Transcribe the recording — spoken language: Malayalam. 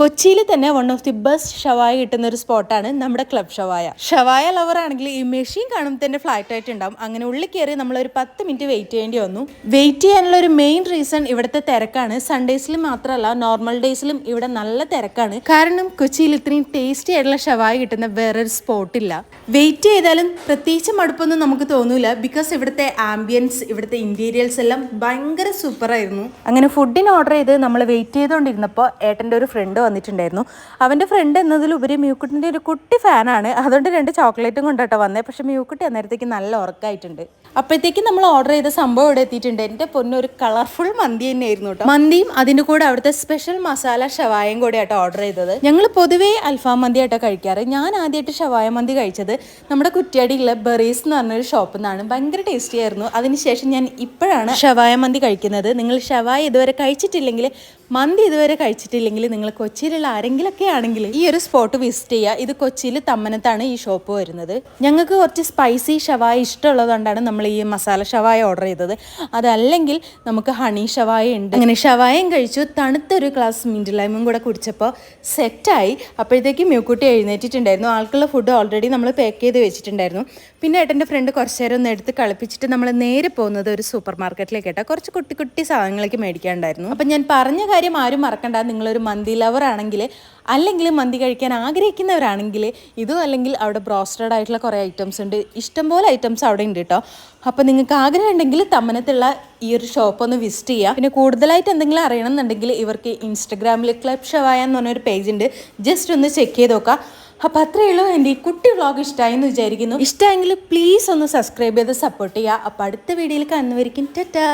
കൊച്ചിയിൽ തന്നെ വൺ ഓഫ് ദി ബെസ്റ്റ് ഷവായ കിട്ടുന്ന ഒരു സ്പോട്ടാണ് നമ്മുടെ ക്ലബ് ഷവായ. ഷവായ ലവർ ആണെങ്കിൽ ഈ മെഷീൻ കാണുമ്പോൾ തന്നെ ഫ്ലാറ്റ് ആയിട്ട് ഉണ്ടാവും അങ്ങനെ ഉള്ളിൽ കയറി നമ്മൾ ഒരു പത്ത് മിനിറ്റ് വെയിറ്റ് ചെയ്യേണ്ടി വന്നു. വെയിറ്റ് ചെയ്യാനുള്ള ഒരു മെയിൻ റീസൺ ഇവിടുത്തെ തിരക്കാണ്. സൺഡേസിൽ മാത്രമല്ല നോർമൽ ഡേയ്സിലും ഇവിടെ നല്ല തിരക്കാണ്. കാരണം കൊച്ചിയിൽ ഇത്രയും ടേസ്റ്റി ആയിട്ടുള്ള ഷവായ കിട്ടുന്ന വേറൊരു സ്പോട്ടില്ല വെയിറ്റ് ചെയ്താലും പ്രത്യേകിച്ച് മടുപ്പൊന്നും നമുക്ക് തോന്നൂല. ബിക്കോസ് ഇവിടുത്തെ ആംബിയൻസ് ഇവിടുത്തെ ഇന്റീരിയൽസ് എല്ലാം ഭയങ്കര സൂപ്പറായിരുന്നു അങ്ങനെ ഫുഡിന് ഓർഡർ ചെയ്ത് നമ്മൾ വെയിറ്റ് ചെയ്തുകൊണ്ടിരുന്നപ്പോൾ ഏട്ടന്റെ ഒരു ഫ്രണ്ട് വന്നിട്ടുണ്ടായിരുന്നു. അവന്റെ ഫ്രണ്ട് എന്നതിലുപരി മ്യൂക്കുട്ടിന്റെ ഒരു കുട്ടി ഫാനാണ് അതുകൊണ്ട് രണ്ട് ചോക്ലേറ്റും കൊണ്ടോട്ടോ വന്നേ. പക്ഷേ മ്യൂക്കുട്ടി അന്നേരത്തേക്ക് നല്ല ഉറക്കമായിട്ടുണ്ട് അപ്പോഴത്തേക്കും നമ്മൾ ഓർഡർ ചെയ്ത സംഭവം ഇവിടെ എത്തിയിട്ടുണ്ട്. എന്റെ പൊന്നു ഒരു കളർഫുൾ മന്തി തന്നെയായിരുന്നു കേട്ടോ മന്തിയും അതിന്റെ കൂടെ അവിടുത്തെ സ്പെഷ്യൽ മസാല ഷവായും കൂടെ ആട്ടോ ഓർഡർ ചെയ്തത്. ഞങ്ങൾ പൊതുവേ അൽഫാം മന്തി ആട്ടോ കഴിക്കാറ്. ഞാൻ ആദ്യമായിട്ട് ഷവായ മന്തി കഴിച്ചത് നമ്മുടെ കുറ്റിയാടിയിലെ ബെറീസ് എന്ന് പറഞ്ഞൊരു ഷോപ്പിൽ നിന്നാണ് ഭയങ്കര ടേസ്റ്റി ആയിരുന്നു. അതിനുശേഷം ഞാൻ ഇപ്പോഴാണ് ഷവായ മന്തി കഴിക്കുന്നത്. നിങ്ങൾ ഷവായ ഇതുവരെ കഴിച്ചിട്ടില്ലെങ്കിൽ മന്തി ഇതുവരെ കഴിച്ചിട്ടില്ലെങ്കിൽ നിങ്ങൾ കൊച്ചിയിലുള്ള ആരെങ്കിലൊക്കെ ആണെങ്കിൽ ഈ ഒരു സ്പോട്ട് വിസിറ്റ് ചെയ്യുക. ഇത് കൊച്ചിയിൽ തമ്മനത്താണ് ഈ ഷോപ്പ് വരുന്നത്. ഞങ്ങൾക്ക് കുറച്ച് സ്പൈസി ഷവായ ഇഷ്ടമുള്ളതുകൊണ്ടാണ് നമ്മൾ ഈ മസാല ഷവായ ഓർഡർ ചെയ്തത്. അതല്ലെങ്കിൽ നമുക്ക് ഹണി ഷവായ ഉണ്ട്. അങ്ങനെ ഷവായം കഴിച്ചു. തണുത്തൊരു ഗ്ലാസ് മിന്റ് ലൈമും കൂടെ കുടിച്ചപ്പോൾ സെറ്റായി അപ്പോഴത്തേക്ക് മ്യൂക്കുട്ടി എഴുന്നേറ്റിട്ടുണ്ടായിരുന്നു. ആൾക്കുള്ള ഫുഡ് ഓൾറെഡി നമ്മൾ പാക്ക് ചെയ്ത് വെച്ചിട്ടുണ്ടായിരുന്നു. പിന്നെ ഏട്ടന്റെ ഫ്രണ്ട് കുറച്ച് നേരം ഒന്ന് എടുത്ത് കളിപ്പിച്ചിട്ട് നമ്മൾ നേരെ പോകുന്നത് ഒരു സൂപ്പർ മാർക്കറ്റിലേക്ക് കേട്ടോ. കുറച്ച് കുട്ടി കുട്ടി സാധനങ്ങളൊക്കെ മേടിക്കാനുണ്ടായിരുന്നു. അപ്പം ഞാൻ പറഞ്ഞ ആരും മറക്കണ്ട. നിങ്ങളൊരു മന്തി ലവർ ആണെങ്കിൽ അല്ലെങ്കിൽ മന്തി കഴിക്കാൻ ആഗ്രഹിക്കുന്നവരാണെങ്കിൽ ഇതും അല്ലെങ്കിൽ അവിടെ ബ്രോസ്റ്റഡ് ആയിട്ടുള്ള കുറേ ഐറ്റംസ് ഉണ്ട്. ഇഷ്ടംപോലെ ഐറ്റംസ് അവിടെ ഉണ്ട് കേട്ടോ അപ്പോൾ നിങ്ങൾക്ക് ആഗ്രഹം ഉണ്ടെങ്കിൽ തമ്മനത്തുള്ള ഈ ഒരു ഷോപ്പ് ഒന്ന് വിസിറ്റ് ചെയ്യുക. പിന്നെ കൂടുതലായിട്ട് എന്തെങ്കിലും അറിയണം എന്നുണ്ടെങ്കിൽ ഇവർക്ക് ഇൻസ്റ്റഗ്രാമിൽ ക്ലബ് ഷവായ എന്ന് പറഞ്ഞൊരു പേജ് ഉണ്ട്. ജസ്റ്റ് ഒന്ന് ചെക്ക് ചെയ്ത് നോക്കുക. അപ്പോൾ അത്രയേ ഉള്ളൂ. എന്റെ ഈ കുട്ടി വ്ളോഗ് ഇഷ്ടമായി എന്ന് വിചാരിക്കുന്നു. ഇഷ്ടമെങ്കിൽ പ്ലീസ് ഒന്ന് സബ്സ്ക്രൈബ് ചെയ്ത് സപ്പോർട്ട് ചെയ്യുക. അപ്പോൾ അടുത്ത വീഡിയോയിൽ കാണുന്നവരിക്കും ടാറ്റാ!